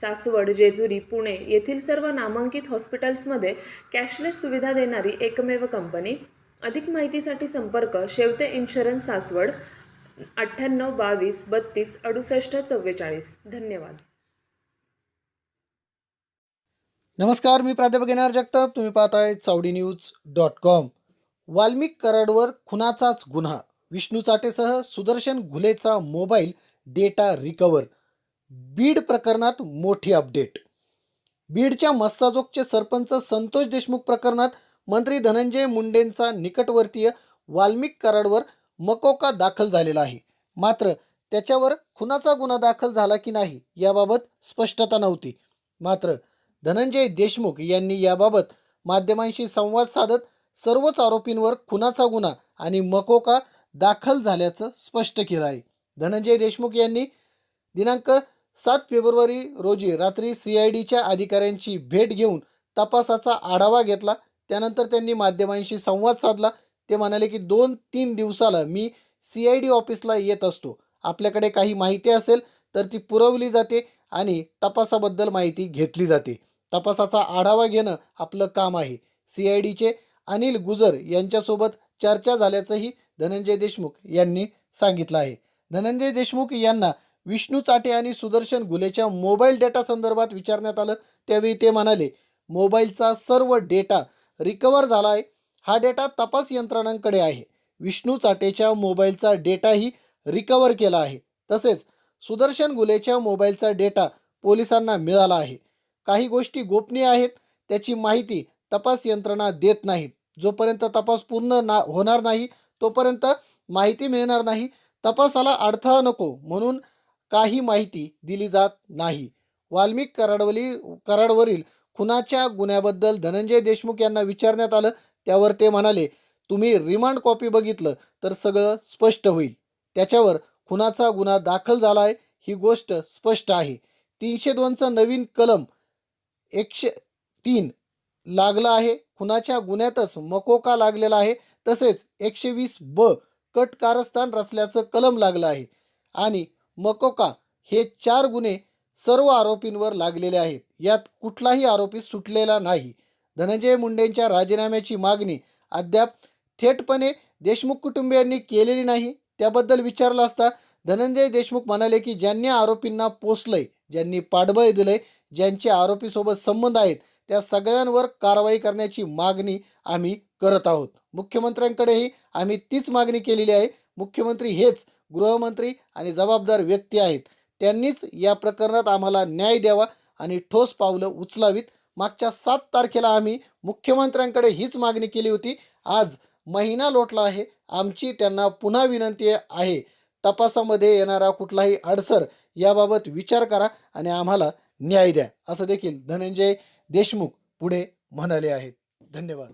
सासवड जेजुरी पुणे येथील सर्व नामांकित हॉस्पिटल्समध्ये कॅशलेस सुविधा देणारी एकमेव कंपनी. अधिक माहितीसाठी संपर्क शेवते इन्शुरन्स सासवड अठ्ठ्याण्णव बावीस बत्तीस अडुसष्ट चव्वेचाळीस. धन्यवाद. नमस्कार मी प्राध्यापक येणार जगताप. तुम्ही पाहताय Chawdi news dot com. Valmik कराडवर खुनाचाच गुन्हा. विष्णू चाटेसह सुदर्शन घुलेचा मोबाईल डेटा रिकवर बीड प्रकरणात मोठी अपडेट. बीडच्या मस्साजोगचे सरपंच संतोष देशमुख प्रकरणात मंत्री धनंजय मुंडेंचा निकटवर्तीय वाल्मिक कराडवर मकोका दाखल झालेला आहे. मात्र त्याच्यावर खुनाचा गुन्हा दाखल झाला की नाही याबाबत स्पष्टता नव्हती. मात्र धनंजय देशमुख यांनी याबाबत माध्यमांशी संवाद साधत सर्वच आरोपींवर खुनाचा गुन्हा आणि मकोका दाखल झाल्याचं स्पष्ट केलं आहे. धनंजय देशमुख यांनी दिनांक सात फेब्रुवारी रोजी रात्री सी आय डीच्या अधिकाऱ्यांची भेट घेऊन तपासाचा आढावा घेतला. त्यानंतर त्यांनी माध्यमांशी संवाद साधला. ते म्हणाले की दोन तीन दिवसाला मी सी आय डी ऑफिसला येत असतो. आपल्याकडे काही माहिती असेल तर ती पुरवली जाते आणि तपासाबद्दल माहिती घेतली जाते. तपासाचा आढावा घेणं आपलं काम आहे. सी आय डीचे अनिल गुजर यांच्यासोबत चर्चा झाल्याचंही धनंजय देशमुख यांनी सांगितलं आहे. धनंजय देशमुख यांना विष्णू चाटे आणि सुदर्शन गुलेच्या मोबाईल डेटा संदर्भात विचारण्यात आलं त्यावेळी ते म्हणाले मोबाईलचा सर्व डेटा रिकवर झाला आहे हा डेटा तपास यंत्रणांकडे आहे. विष्णू चाटेच्या मोबाईलचा डेटाही रिकवर केला आहे. तसेच सुदर्शन गुलेच्या मोबाईलचा डेटा पोलिसांना मिळाला आहे. काही गोष्टी गोपनीय आहेत. त्याची माहिती तपास यंत्रणा देत नाहीत. जोपर्यंत तपास पूर्ण ना होणार नाही तोपर्यंत माहिती मिळणार नाही. तपासाला अडथळा नको. म्हणून काही माहिती दिली जात नाही. वाल्मिक कराडवली कराडवरील खुनाच्या गुन्ह्याबद्दल धनंजय देशमुख यांना विचारण्यात आलं. त्यावर ते म्हणाले तुम्ही रिमांड कॉपी बघितलं तर सगळं स्पष्ट होईल. त्याच्यावर खुनाचा गुन्हा दाखल झाला आहे ही गोष्ट स्पष्ट आहे. तीनशे दोनचं नवीन कलम एकशे तीन लागला आहे. खुनाच्या गुन्ह्यातच मकोका लागलेला आहे. तसेच एकशे वीस ब कट कारस्थान रचल्याचं कलम लागलं आहे. आणि मकोका हे चार गुन्हे सर्व आरोपींवर लागलेले आहेत. यात कुठलाही आरोपी सुटलेला नाही. धनंजय मुंडेंच्या राजीनाम्याची मागणी अद्याप थेटपणे देशमुख कुटुंबियांनी केलेली नाही. त्याबद्दल विचारलं असता धनंजय देशमुख म्हणाले की ज्यांनी आरोपींना पोचलंय ज्यांनी पाठबळ दिलंय ज्यांचे आरोपीसोबत संबंध आहेत त्या सगळ्यांवर कारवाई करण्याची मागणी आम्ही करत आहोत. मुख्यमंत्र्यांकडेही आम्ही तीच मागणी केलेली आहे. मुख्यमंत्री हेच गृहमंत्री आणि जबाबदार व्यक्ती आहेत. त्यांनीच या प्रकरणात आम्हाला न्याय द्यावा आणि ठोस पावलं उचलावीत. मागच्या सात तारखेला आम्ही मुख्यमंत्र्यांकडे हीच मागणी केली होती. आज महिना लोटला आहे. आमची त्यांना पुन्हा विनंती आहे. तपासामध्ये येणारा कुठलाही अडसर याबाबत विचार करा आणि आम्हाला न्याय द्या. असं देखील धनंजय देशमुख पुढे म्हणाले आहेत. धन्यवाद.